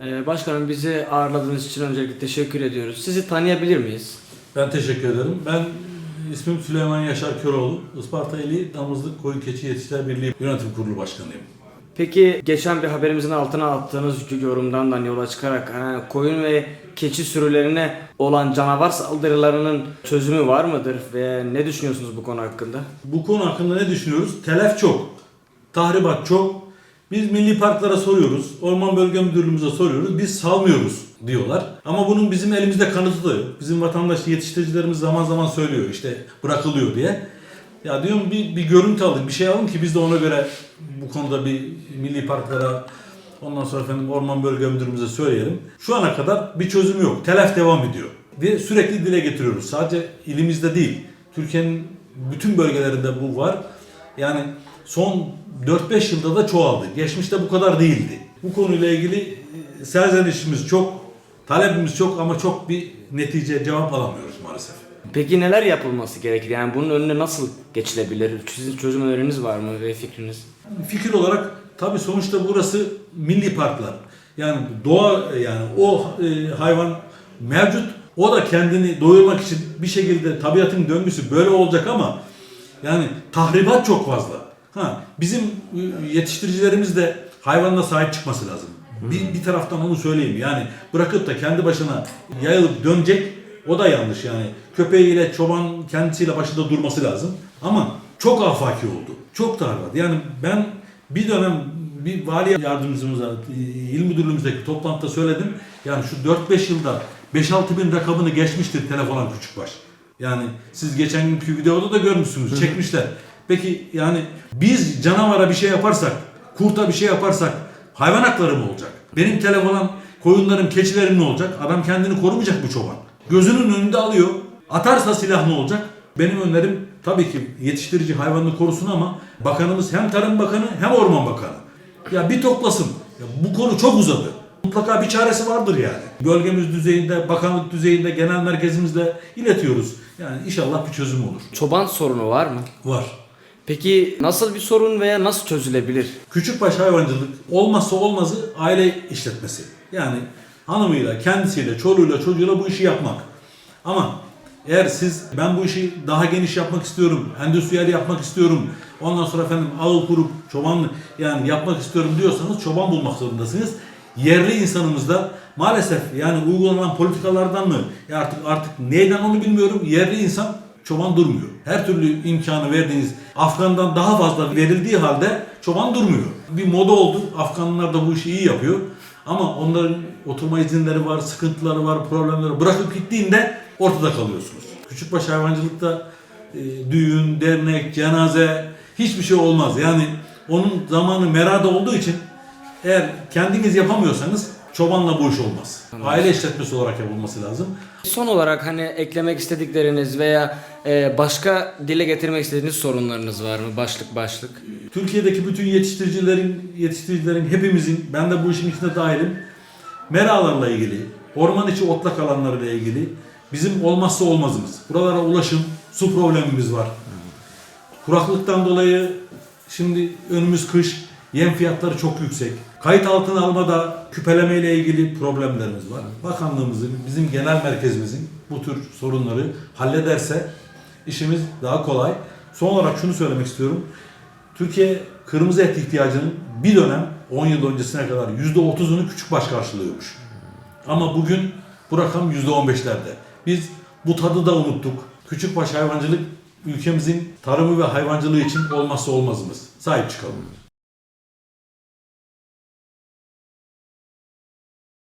Ee, başkanım bizi ağırladığınız için öncelikle teşekkür ediyoruz. Sizi tanıyabilir miyiz? Ben teşekkür ederim. Ben ismim Süleyman Yaşar Köroğlu. Isparta İli Damızlık Koyun Keçi Yetişler Birliği Yönetim Kurulu Başkanıyım. Peki geçen bir haberimizin altına attığınız yorumdan da yola çıkarak hani koyun ve keçi sürülerine olan canavar saldırılarının çözümü var mıdır ve ne düşünüyorsunuz bu konu hakkında? Bu konu hakkında ne düşünüyoruz? Telef çok. Tahribat çok. Biz milli parklara soruyoruz. Orman Bölge Müdürlüğümüze soruyoruz. Biz salmıyoruz diyorlar. Ama bunun bizim elimizde kanıtı da yok. Bizim vatandaş yetiştiricilerimiz zaman zaman söylüyor işte bırakılıyor diye. Ya diyorum bir, bir görüntü alın, bir şey alın ki biz de ona göre bu konuda bir milli parklara ondan sonra efendim Orman Bölge Müdürlüğümüze söyleyelim. Şu ana kadar bir çözüm yok. Telef devam ediyor. Ve sürekli dile getiriyoruz. Sadece ilimizde değil. Türkiye'nin bütün bölgelerinde bu var. Yani son 4-5 yılda da çoğaldı. Geçmişte bu kadar değildi. Bu konuyla ilgili e, serzenişimiz çok, talebimiz çok ama çok bir netice cevap alamıyoruz maalesef. Peki neler yapılması gerekir? Yani bunun önüne nasıl geçilebilir? Sizin çözüm öneriniz var mı ve fikriniz? Fikir olarak tabii sonuçta burası milli parklar. Yani doğa yani o e, hayvan mevcut. O da kendini doyurmak için bir şekilde tabiatın döngüsü böyle olacak ama yani tahribat çok fazla. Ha bizim e, yetiştiricilerimiz de hayvanına sahip çıkması lazım. Bir, bir taraftan onu söyleyeyim. Yani bırakıp da kendi başına yayılıp dönecek o da yanlış yani. Köpeğiyle çoban kendisiyle başında durması lazım. Ama çok afaki oldu. Çok tahribat. Yani ben bir dönem bir vali yardımcımıza, il müdürlüğümüzdeki toplantıda söyledim. Yani şu 4-5 yılda 5-6 bin rakamını geçmiştir telef olan küçükbaş. Yani siz geçen günkü videoda da görmüşsünüz. Çekmişler. Peki yani biz canavara bir şey yaparsak, kurta bir şey yaparsak hayvan hakları mı olacak? Benim telef olan koyunlarım, keçilerim ne olacak? Adam kendini korumayacak bu çoban. Gözünün önünde alıyor. Atarsa silah ne olacak? Benim önerim tabii ki yetiştirici hayvanını korusun ama bakanımız hem Tarım Bakanı hem Orman Bakanı. Ya bir toplasın. Ya bu konu çok uzadı. Mutlaka bir çaresi vardır yani. Bölgemiz düzeyinde, bakanlık düzeyinde, genel merkezimizle iletiyoruz. Yani inşallah bir çözüm olur. Çoban sorunu var mı? Var. Peki nasıl bir sorun veya nasıl çözülebilir? Küçükbaş hayvancılık olmazsa olmazı aile işletmesi. Yani hanımıyla, kendisiyle, çoluğuyla, çocuğuyla bu işi yapmak. Ama eğer siz ben bu işi daha geniş yapmak istiyorum, endüstriyel yapmak istiyorum, ondan sonra efendim ağıl kurup çoban yani yapmak istiyorum diyorsanız çoban bulmak zorundasınız. Yerli insanımız da maalesef yani uygulanan politikalardan mı artık artık neyden onu bilmiyorum. Yerli insan çoban durmuyor. Her türlü imkanı verdiğiniz Afgan'dan daha fazla verildiği halde çoban durmuyor. Bir moda oldu. Afganlılar da bu işi iyi yapıyor. Ama onların oturma izinleri var, sıkıntıları var, problemleri bırakıp gittiğinde ortada kalıyorsunuz. Küçükbaş hayvancılıkta e, düğün, dernek, cenaze hiçbir şey olmaz. Yani onun zamanı merada olduğu için eğer kendiniz yapamıyorsanız çobanla bu iş olmaz. Aile işletmesi olarak yapılması lazım. Son olarak hani eklemek istedikleriniz veya e, başka dile getirmek istediğiniz sorunlarınız var mı? Başlık başlık. Türkiye'deki bütün yetiştiricilerin, yetiştiricilerin hepimizin, ben de bu işin içine dahilim, meralarla ilgili, orman içi otlak alanlarıyla ilgili bizim olmazsa olmazımız. Buralara ulaşım, su problemimiz var. Kuraklıktan dolayı şimdi önümüz kış, yem fiyatları çok yüksek. Kayıt altına almada küpeleme ile ilgili problemlerimiz var. Bakanlığımızın, bizim genel merkezimizin bu tür sorunları hallederse işimiz daha kolay. Son olarak şunu söylemek istiyorum. Türkiye kırmızı et ihtiyacının bir dönem 10 yıl öncesine kadar %30'unu küçük baş karşılıyormuş. Ama bugün bu rakam %15'lerde. Biz bu tadı da unuttuk. Küçük baş hayvancılık ülkemizin tarımı ve hayvancılığı için olmazsa olmazımız. Sahip çıkalım.